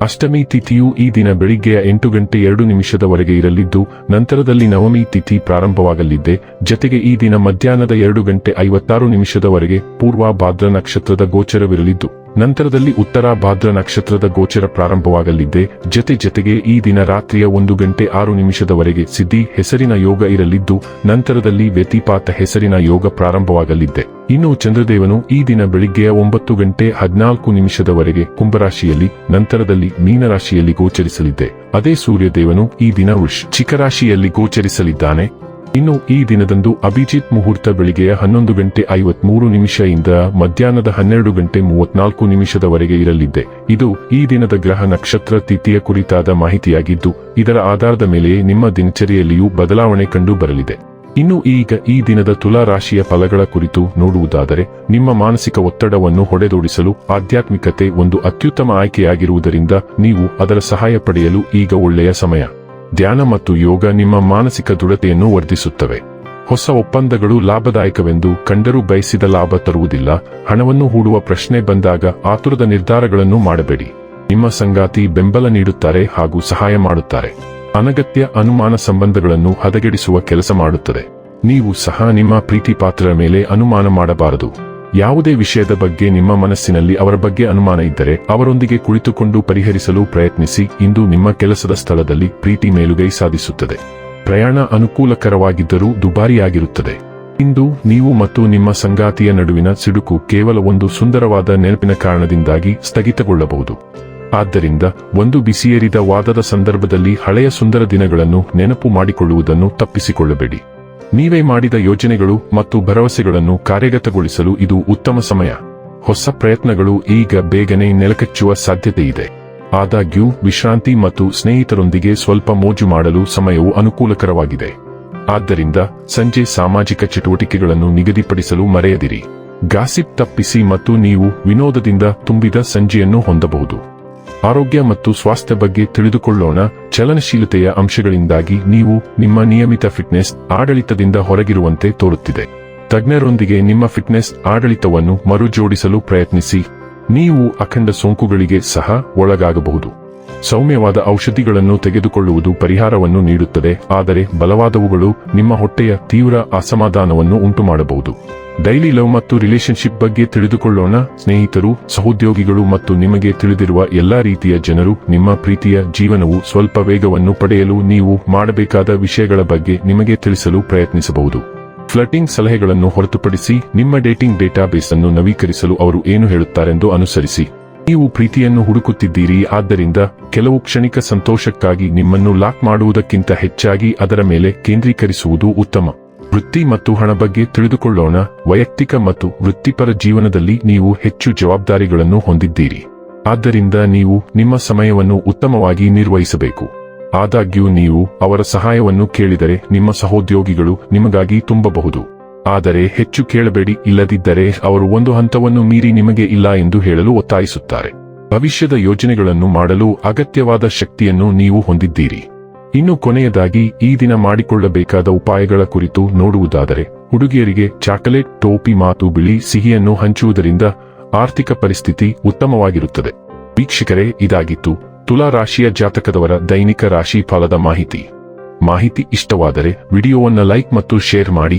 ಅಷ್ಟಮಿ ತಿಥಿಯು ಈ ದಿನ ಬೆಳಿಗ್ಗೆಯ ಎಂಟು ಗಂಟೆ ಎರಡು ನಿಮಿಷದವರೆಗೆ ಇರಲಿದ್ದು, ನಂತರದಲ್ಲಿ ನವಮಿ ತಿಥಿ ಪ್ರಾರಂಭವಾಗಲಿದ್ದೆ ಜತೆಗೆ ಈ ದಿನ ಮಧ್ಯಾಹ್ನದ ಎರಡು ಗಂಟೆ ಐವತ್ತಾರು ನಿಮಿಷದವರೆಗೆ ಪೂರ್ವ ಭಾದ್ರ ನಕ್ಷತ್ರದ ಗೋಚರವಿರಲಿದ್ದು, ನಂತರದಲ್ಲಿ ಉತ್ತರ ಭಾದ್ರ ನಕ್ಷತ್ರದ ಗೋಚರ ಪ್ರಾರಂಭವಾಗಲಿದ್ದೆ ಜತೆ ಜತೆಗೆ ಈ ದಿನ ರಾತ್ರಿಯ ಒಂದು ಗಂಟೆ ಆರು ನಿಮಿಷದವರೆಗೆ ಸಿದ್ಧಿ ಹೆಸರಿನ ಯೋಗ ಇರಲಿದ್ದು, ನಂತರದಲ್ಲಿ ವ್ಯತಿಪಾತ ಹೆಸರಿನ ಯೋಗ ಪ್ರಾರಂಭವಾಗಲಿದ್ದೆ ಇನ್ನು ಚಂದ್ರದೇವನು ಈ ದಿನ ಬೆಳಿಗ್ಗೆಯ ಒಂಬತ್ತು ಗಂಟೆ ಹದಿನಾಲ್ಕು ನಿಮಿಷದವರೆಗೆ ಕುಂಭರಾಶಿಯಲ್ಲಿ, ನಂತರದಲ್ಲಿ ಮೀನರಾಶಿಯಲ್ಲಿ ಗೋಚರಿಸಲಿದ್ದೆ. ಅದೇ ಸೂರ್ಯದೇವನು ಈ ದಿನ ವೃಶ್ಚಿಕ ರಾಶಿಯಲ್ಲಿ ಗೋಚರಿಸಲಿದ್ದಾನೆ. ಇನ್ನು ಈ ದಿನದಂದು ಅಭಿಜಿತ್ ಮುಹೂರ್ತ ಬೆಳಿಗ್ಗೆಯ ಹನ್ನೊಂದು ಗಂಟೆ ಐವತ್ಮೂರು ನಿಮಿಷದಿಂದ ಮಧ್ಯಾಹ್ನದ ಹನ್ನೆರಡು ಗಂಟೆ ಮೂವತ್ನಾಲ್ಕು ನಿಮಿಷದವರೆಗೆ ಇರಲಿದ್ದೆ. ಇದು ಈ ದಿನದ ಗ್ರಹ ನಕ್ಷತ್ರ ತಿಥಿಯ ಕುರಿತಾದ ಮಾಹಿತಿಯಾಗಿದ್ದು, ಇದರ ಆಧಾರದ ಮೇಲೆಯೇ ನಿಮ್ಮ ದಿನಚರಿಯಲ್ಲಿಯೂ ಬದಲಾವಣೆ ಕಂಡು ಬರಲಿದೆ. ಇನ್ನು ಈಗ ಈ ದಿನದ ತುಲಾ ರಾಶಿಯ ಫಲಗಳ ಕುರಿತು ನೋಡುವುದಾದರೆ, ನಿಮ್ಮ ಮಾನಸಿಕ ಒತ್ತಡವನ್ನು ಹೊಡೆದೋಡಿಸಲು ಆಧ್ಯಾತ್ಮಿಕತೆ ಒಂದು ಅತ್ಯುತ್ತಮ ಆಯ್ಕೆಯಾಗಿರುವುದರಿಂದ ನೀವು ಅದರ ಸಹಾಯ ಪಡೆಯಲು ಈಗ ಒಳ್ಳೆಯ ಸಮಯ. ಧ್ಯಾನ ಮತ್ತು ಯೋಗ ನಿಮ್ಮ ಮಾನಸಿಕ ದೃಢತೆಯನ್ನು ವರ್ಧಿಸುತ್ತವೆ. ಹೊಸ ಒಪ್ಪಂದಗಳು ಲಾಭದಾಯಕವೆಂದು ಕಂಡರೂ ಬಯಸಿದ ಲಾಭ ತರುವುದಿಲ್ಲ. ಹಣವನ್ನು ಹೂಡುವ ಪ್ರಶ್ನೆ ಬಂದಾಗ ಆತುರದ ನಿರ್ಧಾರಗಳನ್ನು ಮಾಡಬೇಡಿ. ನಿಮ್ಮ ಸಂಗಾತಿ ಬೆಂಬಲ ನೀಡುತ್ತಾರೆ ಹಾಗೂ ಸಹಾಯ ಮಾಡುತ್ತಾರೆ. ಅನಗತ್ಯ ಅನುಮಾನ ಸಂಬಂಧಗಳನ್ನು ಹದಗೆಡಿಸುವ ಕೆಲಸ ಮಾಡುತ್ತದೆ. ನೀವು ಸಹ ನಿಮ್ಮ ಪ್ರೀತಿ ಪಾತ್ರರ ಮೇಲೆ ಅನುಮಾನ ಮಾಡಬಾರದು. ಯಾವುದೇ ವಿಷಯದ ಬಗ್ಗೆ ನಿಮ್ಮ ಮನಸ್ಸಿನಲ್ಲಿ ಅವರ ಬಗ್ಗೆ ಅನುಮಾನ ಇದ್ದರೆ ಅವರೊಂದಿಗೆ ಕುಳಿತುಕೊಂಡು ಪರಿಹರಿಸಲು ಪ್ರಯತ್ನಿಸಿ, ಇಂದು ನಿಮ್ಮ ಕೆಲಸದ ಸ್ಥಳದಲ್ಲಿ ಪ್ರೀತಿ ಮೇಲುಗೈ ಸಾಧಿಸುತ್ತದೆ. ಪ್ರಯಾಣ ಅನುಕೂಲಕರವಾಗಿದ್ದರೂ ದುಬಾರಿಯಾಗಿರುತ್ತದೆ. ಇಂದು ನೀವು ಮತ್ತು ನಿಮ್ಮ ಸಂಗಾತಿಯ ನಡುವಿನ ಸಿಡುಕು ಕೇವಲ ಒಂದು ಸುಂದರವಾದ ನೆನಪಿನ ಕಾರಣದಿಂದಾಗಿ ಸ್ಥಗಿತಗೊಳ್ಳಬಹುದು. ಆದ್ದರಿಂದ ಒಂದು ಬಿಸಿಯೇರಿದ ವಾದದ ಸಂದರ್ಭದಲ್ಲಿ ಹಳೆಯ ಸುಂದರ ದಿನಗಳನ್ನು ನೆನಪು ಮಾಡಿಕೊಳ್ಳುವುದನ್ನು ತಪ್ಪಿಸಿಕೊಳ್ಳಬೇಡಿ. ನೀವೇ ಮಾಡಿದ ಯೋಜನೆಗಳು ಮತ್ತು ಭರವಸೆಗಳನ್ನು ಕಾರ್ಯಗತಗೊಳಿಸಲು ಇದು ಉತ್ತಮ ಸಮಯ. ಹೊಸ ಪ್ರಯತ್ನಗಳು ಈಗ ಬೇಗನೆ ನೆಲಕಚ್ಚುವ ಸಾಧ್ಯತೆಯಿದೆ. ಆದಾಗ್ಯೂ, ವಿಶ್ರಾಂತಿ ಮತ್ತು ಸ್ನೇಹಿತರೊಂದಿಗೆ ಸ್ವಲ್ಪ ಮೋಜು ಮಾಡಲು ಸಮಯವು ಅನುಕೂಲಕರವಾಗಿದೆ. ಆದ್ದರಿಂದ, ಸಂಜೆ ಸಾಮಾಜಿಕ ಚಟುವಟಿಕೆಗಳನ್ನು ನಿಗದಿಪಡಿಸಲು ಮರೆಯದಿರಿ. ಗಾಸಿಪ್ ತಪ್ಪಿಸಿ ಮತ್ತು ನೀವು ವಿನೋದದಿಂದ ತುಂಬಿದ ಸಂಜೆಯನ್ನು ಹೊಂದಬಹುದು. ಆರೋಗ್ಯ ಮತ್ತು ಸ್ವಾಸ್ಥ್ಯ ಬಗ್ಗೆ ತಿಳಿದುಕೊಳ್ಳೋಣ. ಚಲನಶೀಲತೆಯ ಅಂಶಗಳಿಂದಾಗಿ ನೀವು ನಿಮ್ಮ ನಿಯಮಿತ ಫಿಟ್ನೆಸ್ ಆಡಳಿತದಿಂದ ಹೊರಗಿರುವಂತೆ ತೋರುತ್ತಿದೆ. ತಜ್ಞರೊಂದಿಗೆ ನಿಮ್ಮ ಫಿಟ್ನೆಸ್ ಆಡಳಿತವನ್ನು ಮರುಜೋಡಿಸಲು ಪ್ರಯತ್ನಿಸಿ. ನೀವು ಅಖಂಡ ಸೋಂಕುಗಳಿಗೆ ಸಹ ಒಳಗಾಗಬಹುದು. ಸೌಮ್ಯವಾದ ಔಷಧಿಗಳನ್ನು ತೆಗೆದುಕೊಳ್ಳುವುದು ಪರಿಹಾರವನ್ನು ನೀಡುತ್ತದೆ, ಆದರೆ ಬಲವಾದವುಗಳು ನಿಮ್ಮ ಹೊಟ್ಟೆಯ ತೀವ್ರ ಅಸಮಾಧಾನವನ್ನು ಉಂಟುಮಾಡಬಹುದು. ಡೈಲಿ ಲವ್ ಮತ್ತು ರಿಲೇಶನ್ಶಿಪ್ ಬಗ್ಗೆ ತಿಳಿದುಕೊಳ್ಳೋಣ, ಸ್ನೇಹಿತರು, ಸಹೋದ್ಯೋಗಿಗಳು ಮತ್ತು ನಿಮಗೆ ತಿಳಿದಿರುವ ಎಲ್ಲಾ ರೀತಿಯ ಜನರು, ನಿಮ್ಮ ಪ್ರೀತಿಯ ಜೀವನವು ಸ್ವಲ್ಪ ವೇಗವನ್ನು ಪಡೆಯಲು ನೀವು ಮಾಡಬೇಕಾದ ವಿಷಯಗಳ ಬಗ್ಗೆ ನಿಮಗೆ ತಿಳಿಸಲು ಪ್ರಯತ್ನಿಸಬಹುದು. ಫ್ಲಟಿಂಗ್ ಸಲಹೆಗಳನ್ನು ಹೊರತುಪಡಿಸಿ ನಿಮ್ಮ ಡೇಟಿಂಗ್ ಡೇಟಾಬೇಸ್ ಅನ್ನು ನವೀಕರಿಸಲು ಅವರು ಏನು ಹೇಳುತ್ತಾರೆಂದು ಅನುಸರಿಸಿ. ನೀವು ಪ್ರೀತಿಯನ್ನು ಹುಡುಕುತ್ತಿದ್ದೀರಿ, ಆದ್ದರಿಂದ ಕೆಲವು ಕ್ಷಣಿಕ ಸಂತೋಷಕ್ಕಾಗಿ ನಿಮ್ಮನ್ನು ಲಾಕ್ ಮಾಡುವುದಕ್ಕಿಂತ ಹೆಚ್ಚಾಗಿ ಅದರ ಮೇಲೆ ಕೇಂದ್ರೀಕರಿಸುವುದು ಉತ್ತಮ. ವೃತ್ತಿ ಮತ್ತು ಹಣ ಬಗ್ಗೆ ತಿಳಿದುಕೊಳ್ಳೋಣ. ವೈಯಕ್ತಿಕ ಮತ್ತು ವೃತ್ತಿಪರ ಜೀವನದಲ್ಲಿ ನೀವು ಹೆಚ್ಚು ಜವಾಬ್ದಾರಿಗಳನ್ನು ಹೊಂದಿದ್ದೀರಿ. ಆದ್ದರಿಂದ ನೀವು ನಿಮ್ಮ ಸಮಯವನ್ನು ಉತ್ತಮವಾಗಿ ನಿರ್ವಹಿಸಬೇಕು. ಆದಾಗ್ಯೂ ನೀವು ಅವರ ಸಹಾಯವನ್ನು ಕೇಳಿದರೆ ನಿಮ್ಮ ಸಹೋದ್ಯೋಗಿಗಳು ನಿಮಗಾಗಿ ತುಂಬಬಹುದು. ಆದರೆ ಹೆಚ್ಚು ಕೇಳಬೇಡಿ, ಇಲ್ಲದಿದ್ದರೆ ಅವರು ಒಂದು ಹಂತವನ್ನು ಮೀರಿ ನಿಮಗೆ ಇಲ್ಲ ಎಂದು ಹೇಳಲು ಒತ್ತಾಯಿಸುತ್ತಾರೆ. ಭವಿಷ್ಯದ ಯೋಜನೆಗಳನ್ನು ಮಾಡಲು ಅಗತ್ಯವಾದ ಶಕ್ತಿಯನ್ನು ನೀವು ಹೊಂದಿದ್ದೀರಿ. ಇನ್ನು ಕೊನೆಯದಾಗಿ, ಈ ದಿನ ಮಾಡಿಕೊಳ್ಳಬೇಕಾದ ಉಪಾಯಗಳ ಕುರಿತು ನೋಡುವುದಾದರೆ, ಹುಡುಗಿಯರಿಗೆ ಚಾಕಲೇಟ್, ಟೋಪಿ, ಮಾತು, ಬಿಳಿ, ಸಿಹಿಯನ್ನು ಹಂಚುವುದರಿಂದ ಆರ್ಥಿಕ ಪರಿಸ್ಥಿತಿ ಉತ್ತಮವಾಗಿರುತ್ತದೆ. ವೀಕ್ಷಕರೇ, ಇದಾಗಿತ್ತು ತುಲಾ ರಾಶಿಯ ಜಾತಕದವರ ದೈನಿಕ ರಾಶಿ ಫಲದ ಮಾಹಿತಿ. ಮಾಹಿತಿ ಇಷ್ಟವಾದರೆ ವಿಡಿಯೋವನ್ನು ಲೈಕ್ ಮತ್ತು ಶೇರ್ ಮಾಡಿ.